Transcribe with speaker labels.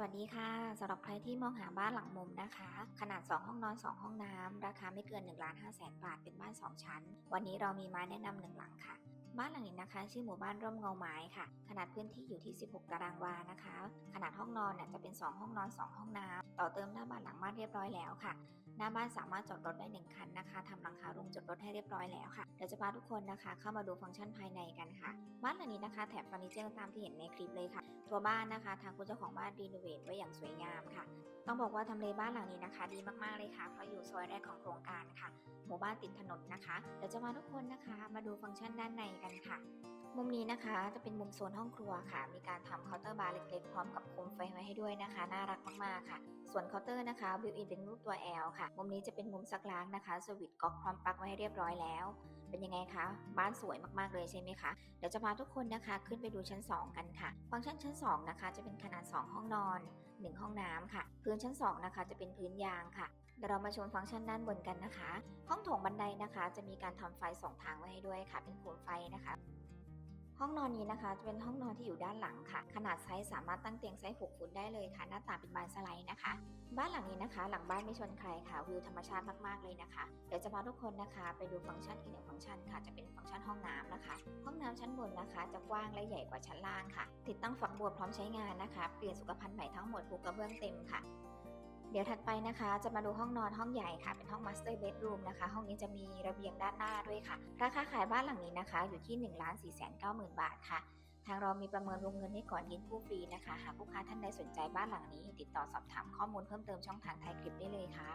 Speaker 1: สวัสดีค่ะสำหรับใครที่มองหาบ้านหลังมุมนะคะ ขนาด 2 ห้องนอน 2 ห้องน้ำราคาไม่เกิน1ล้าน5แสนบาทเป็นบ้าน 2 ชั้น วันนี้เรามีม้แนะนำหนึ่งหลังค่ะ บ้านหลังนี้นะคะ ชื่อหมู่บ้านร่มเงาไม้ค่ะ ขนาดพื้นที่อยู่ที่ 16 ตารางวานะคะ ขนาดห้องนอนเนี่ยจะเป็น 2 ห้องนอน 2 ห้องน้ำต่อเติมหน้าบ้านหลังบ้านเรียบร้อยแล้วค่ะ หน้าบ้านสามารถจอดรถได้หนึ่งคันนะคะทำหลังคา จอดรถให้เรียบร้อยแล้วค่ะเดี๋ยวจะพาทุกคนนะคะ เข้ามาดูฟังก์ชันภายในกันค่ะ บ้านหลังนี้นะคะแถบเฟอร์นิเจอร์ตามที่เห็นในคลิปเลยค่ะ ตัวบ้านนะคะ ทางคุณเจ้าของบ้านรีโนเวทไว้อย่างสวยงามค่ะ ต้องบอกว่าทำเลบ้านหลังนี้นะคะ ดีมากๆเลยค่ะเพราะอยู่ซอยแรกของโครงการค่ะ มู่บ้านติดถนนนะคะ เดี๋ยวจะมาทุกคนนะคะ มาดูฟังก์ชันด้านในกันค่ะ มุมนี้นะคะจะเป็นมุมโซนห้องครัวค่ะ มีการทำเคาน์เตอร์บาร์เล็กๆ พร้อมกับโคมไฟไว้ให้ด้วยนะคะ น่ารักมากๆค่ะ ส่วนเคาน์เตอร์นะคะบิวอินเป็นรูปตัว L ค่ะ มุมนี้จะเป็นมุมซักล้างนะคะสวิตช์ก๊อกพร้อมปลั๊กไว้ให้เรียบร้อยแล้วเป็นยังไงคะ บ้านสวยมากๆเลยใช่ไหมคะ เดี๋ยวจะพาทุกคนนะคะขึ้นไปดูชั้น 2 กันค่ะ ฟังก์ชันชั้น 2 นะคะ จะเป็นขนาด 2 ห้องนอน 1 ห้องน้ำค่ะ พื้นชั้น 2 นะคะ จะเป็นพื้นยางค่ะ เดี๋ยวเรามาชมฟังก์ชันด้านบนกันนะคะ ห้องโถงบันไดนะคะ จะมีการทำไฟสองทางไว้ให้ด้วยค่ะ เป็นโคมไฟนะคะห้องนอนนี้นะคะจะเป็นห้องนอนที่อยู่ด้านหลังค่ะ ขนาดไซส์สามารถตั้งเตียงไซส์ 6 ฟุตได้เลยค่ะ หน้าต่างเป็นบานสไลด์นะคะ บ้านหลังนี้นะคะ หลังบ้านไม่ชนใครค่ะวิวธรรมชาติมากๆเลยนะคะ เดี๋ยวจะพาทุกคนนะคะ ไปดูฟังก์ชันอีกหนึ่งฟังก์ชันค่ะ จะเป็นฟังก์ชันห้องน้ำนะคะ ห้องน้ำชั้นบนนะคะ จะกว้างและใหญ่กว่าชั้นล่างค่ะ ติดตั้งฝักบัวพร้อมใช้งานนะคะ เปลี่ยนสุขภัณฑ์ใหม่ทั้งหมดปูกระเบื้องเต็มค่ะ เดี๋ยวถัดไปนะคะจะมาดูห้องนอนห้องใหญ่ค่ะ เป็นห้อง Master Bedroom นะคะ ห้องนี้จะมีระเบียงด้านหน้าด้วยค่ะ ราคาขายบ้านหลังนี้นะคะ อยู่ที่1 4 9 0 0 0 0บาทค่ะ ทางเรามีประเมินวงเงินให้ก่อนยินผู้ฟรีนะคะ หากผู้ค้าท่านใดสนใจบ้านหลังนี้ ติดต่อสอบถามข้อมูลเพิ่มเติมช่องทางไทยคลิปได้เลยค่ะ